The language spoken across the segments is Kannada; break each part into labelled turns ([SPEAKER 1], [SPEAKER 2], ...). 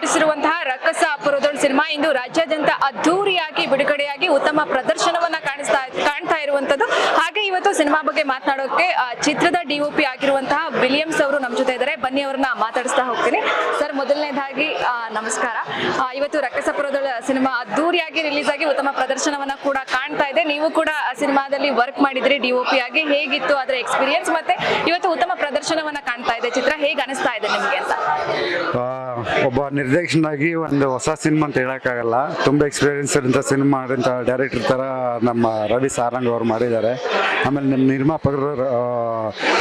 [SPEAKER 1] ನಟಿಸಿರುವಂತಹ ರಕ್ಕಸ ಅಪರದೊಳ್ ಸಿನಿಮಾ ಇಂದು ರಾಜ್ಯಾದ್ಯಂತ ಅದ್ದೂರಿಯಾಗಿ, ಬಿಡುಗಡೆಯಾಗಿ ಉತ್ತಮ ಪ್ರದರ್ಶನವನ್ನ ಕಾಣಿಸ್ತಾ, ಕಾಣ್ತಾ ಇರುವಂತದ್ದು. ಹಾಗೆ ಇವತ್ತು ಸಿನಿಮಾ ಬಗ್ಗೆ ಮಾತನಾಡೋಕೆ ಚಿತ್ರದ ಡಿಒಪಿ ಆಗಿರುವಂತಹ ವಿಲಿಯಮ್ಸ್ ಅವರು ನಮ್ಮ ಜೊತೆ ಇದ್ದಾರೆ. ಬನ್ನಿ ಅವ್ರನ್ನ ಮಾತಾಡಿಸ್ತಾ ಹೋಗ್ತೀನಿ. ಸರ್, ಮೊದಲನೇದಾಗಿ ನಮಸ್ಕಾರ. ಇವತ್ತು ರಕ್ಕಸಪುರದೊಳ ಸಿನಿಮಾ ಅದ್ದೂರಿಯಾಗಿ ರಿಲೀಸ್ ಆಗಿ ಉತ್ತಮ ಪ್ರದರ್ಶನವನ್ನ ಕೂಡ ಕಾಣ್ತಾ ಇದೆ. ನೀವು ಕೂಡ ಸಿನಿಮಾದಲ್ಲಿ ವರ್ಕ್ ಮಾಡಿದ್ರಿ ಡಿಒಪಿ ಆಗಿ. ಹೇಗಿತ್ತು ಅದರ ಎಕ್ಸ್ಪೀರಿಯನ್ಸ್? ಮತ್ತೆ ಇವತ್ತು ಉತ್ತಮ ಪ್ರದರ್ಶನವನ್ನ ಕಾಣ್ತಾ ಇದೆ. ಚಿತ್ರ ಹೇಗೆ ಅನಿಸ್ತಾ ಇದೆ ನಿಮ್ಗೆ ಅಂತ?
[SPEAKER 2] ಒಬ್ಬ ನಿರ್ದೇಶನಾಗಿ ಒಂದು ಹೊಸ ಸಿನಿಮಾ ಅಂತ ಹೇಳೋಕ್ಕಾಗಲ್ಲ. ತುಂಬ ಎಕ್ಸ್ಪೀರಿಯನ್ಸ್ ಇರೋಂಥ ಸಿನಿಮಾ ಮಾಡಿದಂಥ ಡೈರೆಕ್ಟರ್ ಥರ ನಮ್ಮ ರವಿ ಸಾರಂಗ್ ಅವ್ರು ಮಾಡಿದ್ದಾರೆ. ಆಮೇಲೆ ನಮ್ಮ ನಿರ್ಮಾಪಕರು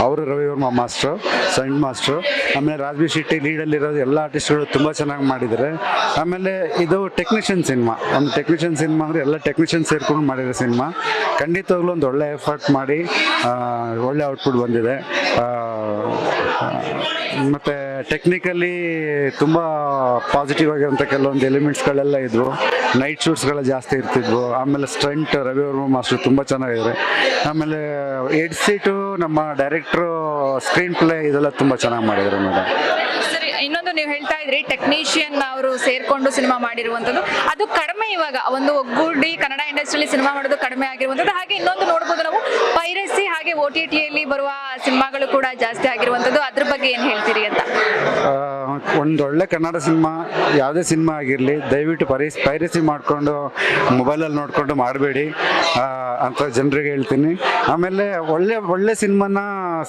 [SPEAKER 2] ಅವರು Ravi Varma master saint master ಆಮೇಲೆ ರಾಜ್ಬಿ ಶೆಟ್ಟಿ ಲೀಡಲ್ಲಿರೋದು ಎಲ್ಲ ಆರ್ಟಿಸ್ಟ್ಗಳು ತುಂಬ ಚೆನ್ನಾಗಿ ಮಾಡಿದ್ದಾರೆ. ಆಮೇಲೆ ಇದು ಟೆಕ್ನಿಷಿಯನ್ ಸಿನಿಮಾ. ಒಂದು ಟೆಕ್ನಿಷಿಯನ್ ಸಿನಿಮಾ ಅಂದರೆ ಎಲ್ಲ ಟೆಕ್ನಿಷಿಯನ್ ಸೇರ್ಕೊಂಡು ಮಾಡಿರೋ ಸಿನಿಮಾ. ಖಂಡಿತವಾಗ್ಲೂ ಒಂದು ಒಳ್ಳೆ ಎಫರ್ಟ್ ಮಾಡಿ ಒಳ್ಳೆ ಔಟ್ಪುಟ್ ಬಂದಿದೆ. ಮತ್ತು ಟೆಕ್ನಿಕಲಿ ತುಂಬ ಪಾಸಿಟಿವ್ ಆಗಿರೋಂಥ ಕೆಲವೊಂದು ಎಲಿಮೆಂಟ್ಸ್ಗಳೆಲ್ಲ ಇದ್ವು. ನೈಟ್ ಶೂಟ್ಸ್ಗಳು ಜಾಸ್ತಿ ಇರ್ತಿದ್ವು. ಆಮೇಲೆ ಸ್ಟ್ರೆಂಟ್ ರವಿ ವರ್ಮ ಮಾಸ್ಟರ್ ತುಂಬ ಚೆನ್ನಾಗಿದ್ದಾರೆ. ಆಮೇಲೆ ಎಡ್ ಸೀಟು ನಮ್ಮ ಡೈರೆಕ್ಟ್ರು ಸ್ಕ್ರೀನ್ ಪ್ಲೇ ಇದೆಲ್ಲ ತುಂಬ ಚೆನ್ನಾಗಿ ಮಾಡಿದ್ದಾರೆ ಮೇಡಮ್
[SPEAKER 1] ಇನ್ನೊಂದು ನೀವು ಹೇಳ್ತಾ ಇದ್ರಿ ಟೆಕ್ನಿಷಿಯನ್ ಅವರು ಸೇರ್ಕೊಂಡು ಸಿನಿಮಾ ಮಾಡಿರುವಂತದ್ದು ಅದು ಕಡಿಮೆ ಇವಾಗ. ಒಂದು ಒಗ್ಗೂಡಿ ಕನ್ನಡ ಇಂಡಸ್ಟ್ರಿಯಲ್ಲಿ ಸಿನಿಮಾ ಮಾಡೋದು ಕಡಿಮೆ ಆಗಿರುವಂತದ್ದು ಹಾಗೆ ಇನ್ನೊಂದು ನೋಡ್ಬೋದು ನಾವು, ಪೈರಸಿ ಹಾಗೆ ಓ ಟಿ ಟಿಯಲ್ಲಿ ಬರುವ ಸಿನಿಮಾಗಳು ಕೂಡ ಜಾಸ್ತಿ ಆಗಿರುವಂತದ್ದು ಅದ್ರ ಬಗ್ಗೆ ಏನ್ ಹೇಳ್ತೀರಿ ಅಂತ?
[SPEAKER 2] ಒಂದೊಳ್ಳೆ ಕನ್ನಡ ಸಿನಿಮಾ ಯಾವುದೇ ಸಿನಿಮಾ ಆಗಿರಲಿ ದಯವಿಟ್ಟು ಪೈರಸ್ ಪೈರಸಿ ಮಾಡಿಕೊಂಡು ಮೊಬೈಲಲ್ಲಿ ನೋಡಿಕೊಂಡು ಮಾಡಬೇಡಿ. ಅಂತ ಜನರಿಗೆ ಹೇಳ್ತೀನಿ. ಆಮೇಲೆ ಒಳ್ಳೆ ಒಳ್ಳೆ ಸಿನಿಮಾನ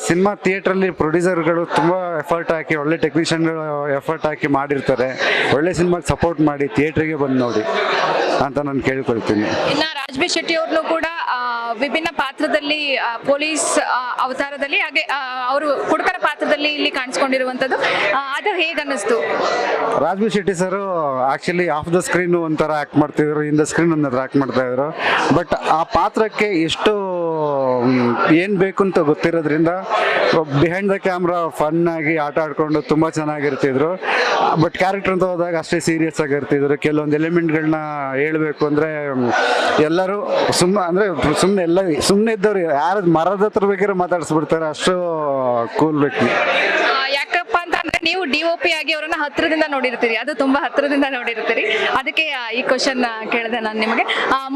[SPEAKER 2] ಸಿನಿಮಾ ಥಿಯೇಟ್ರಲ್ಲಿ ಪ್ರೊಡ್ಯೂಸರ್ಗಳು ತುಂಬ ಎಫರ್ಟ್ ಹಾಕಿ ಒಳ್ಳೆ ಟೆಕ್ನಿಷಿಯನ್ಗಳು ಎಫರ್ಟ್ ಹಾಕಿ ಮಾಡಿರ್ತಾರೆ. ಒಳ್ಳೆ ಸಿನಿಮಾಗೆ ಸಪೋರ್ಟ್ ಮಾಡಿ ಥಿಯೇಟ್ರಿಗೆ ಬಂದು ನೋಡಿ ಅಂತ ನಾನು ಕೇಳ್ಕೊಳ್ತೀನಿ.
[SPEAKER 1] ಇನ್ನು ರಾಜ್ಬಿ ಶೆಟ್ಟಿ ಅವ್ರನ್ನೂ ಕೂಡ ವಿಭಿನ್ನ ಪಾತ್ರದಲ್ಲಿ ಪೊಲೀಸ್ ಅವತಾರದಲ್ಲಿ, ಹಾಗೆ ಅವರು ಕುಡುಕರ ಪಾತ್ರದಲ್ಲಿ ಇಲ್ಲಿ ಕಾಣಿಸ್ಕೊಂಡಿರುವಂತದ್ದು ಅದು ಹೇಗೆ ಅನ್ನಿಸ್ತು
[SPEAKER 2] Shetty sir actually off the screen ಒಂಥರ ಆಕ್ಟ್ ಮಾಡ್ತಿದ್ರು ಇನ್ ದ ಸ್ಕ್ರೀನ್ ಒಂಥರ ಆಕ್ಟ್ ಮಾಡ್ತಾ ಇದ್ರು. ಬಟ್ ಆ ಪಾತ್ರಕ್ಕೆ ಎಷ್ಟು ಏನು ಬೇಕು ಅಂತ ಗೊತ್ತಿರೋದ್ರಿಂದ ಬಿಹೈಂಡ್ ದ ಕ್ಯಾಮ್ರಾ ಫನ್ ಆಗಿ ಆಟ ಆಡ್ಕೊಂಡು ತುಂಬ ಚೆನ್ನಾಗಿರ್ತಿದ್ರು. ಬಟ್ ಕ್ಯಾರೆಕ್ಟರ್ ಅಂತ ಹೋದಾಗ ಅಷ್ಟೇ ಸೀರಿಯಸ್ ಆಗಿರ್ತಿದ್ರು ಕೆಲವೊಂದು ಎಲಿಮೆಂಟ್ಗಳನ್ನ ಹೇಳಬೇಕು ಅಂದರೆ ಎಲ್ಲರೂ ಸುಮ್ಮನೆ ಅಂದರೆ ಸುಮ್ಮನೆ ಎಲ್ಲ ಸುಮ್ಮನೆ ಇದ್ದವ್ರು ಯಾರು ಮರದ ಹತ್ರ ಬೇಕಾದ್ರೆ ಮಾತಾಡಿಸ್ಬಿಡ್ತಾರೆ. ಅಷ್ಟು ಕೂಲ್ ವ್ಯಕ್ತಿ.
[SPEAKER 1] ನೀವು ಡಿ ಒ ಪಿ ಆಗಿ ಅವರನ್ನ ಹತ್ರದಿಂದ ನೋಡಿರ್ತೀರಿ. ಅದು ತುಂಬಾ ಹತ್ರದಿಂದ ನೋಡಿರ್ತೀರಿ. ಅದಕ್ಕೆ ಈ ಕ್ವಶನ್ ಕೇಳಿದೆ ನಾನು ನಿಮಗೆ.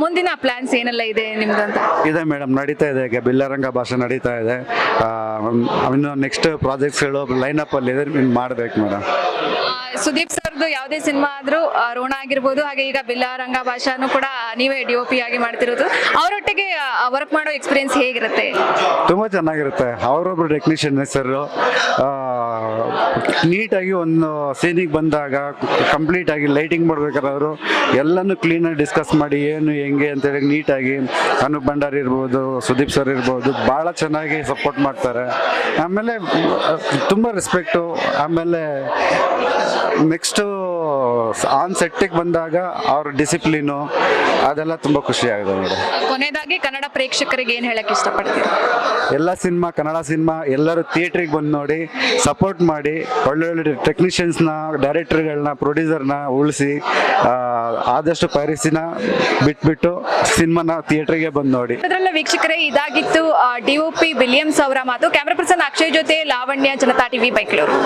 [SPEAKER 1] ಮುಂದಿನ ಪ್ಲಾನ್ಸ್ ಏನೆಲ್ಲ ಇದೆ ನಿಮ್ದು ಅಂತ?
[SPEAKER 2] ಇದೆ ಮೇಡಮ್ ನಡೀತಾ ಇದೆ. ಈಗ ಬಿಲ್ಲರಂಗ ಭಾಷೆ ನಡೀತಾ ಇದೆ. ಇನ್ನು ನೆಕ್ಸ್ಟ್ ಪ್ರಾಜೆಕ್ಟ್ಸ್ಗಳು ಅಪ್ ಅಲ್ಲಿ ಮಾಡ್ಬೇಕು ಮೇಡಮ್
[SPEAKER 1] ಸುದೀಪ್ ಸುದೀಪ್ ಸರ್ದು ಯಾವುದೇ ಸಿನಿಮಾ ಆದ್ರೂ ಋಣ ಆಗಿರ್ಬೋದು, ಹಾಗೆ ಈಗ ಬಿಲ್ಲಾರಂಗ ಭಾಷಾನು ಕೂಡ ನೀವೇ ಡಿ ಒ ಪಿ ಆಗಿ ಮಾಡ್ತಿರೋದು. ಅವರೊಟ್ಟಿಗೆ ವರ್ಕ್ ಮಾಡೋ ಎಕ್ಸ್ಪೀರಿಯನ್ಸ್ ಹೇಗಿರುತ್ತೆ?
[SPEAKER 2] ತುಂಬ ಚೆನ್ನಾಗಿರುತ್ತೆ. ಅವರೊಬ್ರು ಟೆಕ್ನಿಷಿಯನ್ ಹೆಸರು ನೀಟಾಗಿ ಒಂದು ಸೀನಿಗೆ ಬಂದಾಗ ಕಂಪ್ಲೀಟ್ ಆಗಿ ಲೈಟಿಂಗ್ ಮಾಡ್ಬೇಕಾದ್ರೆ ಅವರು ಎಲ್ಲನೂ ಕ್ಲೀನಾಗಿ ಡಿಸ್ಕಸ್ ಮಾಡಿ, ಏನು, ಹೆಂಗೆ ಅಂತೇಳಿ ನೀಟಾಗಿ, ಅನೂಪ್ ಭಂಡಾರಿ ಇರ್ಬೋದು, ಸುದೀಪ್ ಸರ್ ಇರ್ಬೋದು, ಭಾಳ ಚೆನ್ನಾಗಿ ಸಪೋರ್ಟ್ ಮಾಡ್ತಾರೆ. ಆಮೇಲೆ ತುಂಬ ರೆಸ್ಪೆಕ್ಟು ಆಮೇಲೆ ನೆಕ್ಸ್ಟು ಆನ್ ಸೆಟ್ಟಿಗೆ ಬಂದಾಗ ಅವ್ರ ಡಿಸಿಪ್ಲಿನು ಅದೆಲ್ಲ ತುಂಬ ಖುಷಿ ಆಗಿದೆ ಮೇಡಮ್
[SPEAKER 1] ಕೊನೆಯದಾಗಿ ಕನ್ನಡ ಪ್ರೇಕ್ಷಕರಿಗೆ ಏನ್ ಹೇಳಕ್ ಇಷ್ಟಪಡ್ತೀರಿ?
[SPEAKER 2] ಎಲ್ಲ ಸಿನಿಮಾ ಕನ್ನಡ ಸಿನಿಮಾ ಎಲ್ಲರೂ ಥಿಯೇಟ್ರಿಗೆ ಬಂದು ನೋಡಿ ಸಪೋರ್ಟ್ ಮಾಡಿ ಒಳ್ಳೊಳ್ಳೆ ಟೆಕ್ನಿಷಿಯನ್ಸ್ನ ಡೈರೆಕ್ಟರ್ಗಳನ್ನ ಪ್ರೊಡ್ಯೂಸರ್ನ ಉಳಿಸಿ ಆದಷ್ಟು ಪರಿಸಿನ ಬಿಟ್ಬಿಟ್ಟು ಸಿನಿಮಾನ ಥಿಯೇಟ್ರಿಗೆ ಬಂದು ನೋಡಿ.
[SPEAKER 1] ಅದರಲ್ಲ ವೀಕ್ಷಕರೇ ಇದಾಗಿತ್ತು ಡಿ ಒ ಪಿ ವಿಲಿಯಮ್ಸ್ ಅವರ ಮಾತು. ಕ್ಯಾಮ್ರಾ ಪರ್ಸನ್ ಅಕ್ಷಯ್ ಜೊತೆ ಲಾವಣ್ಯ ಜನತಾ ಟಿವಿ ಬೈಕ್ಳೂರು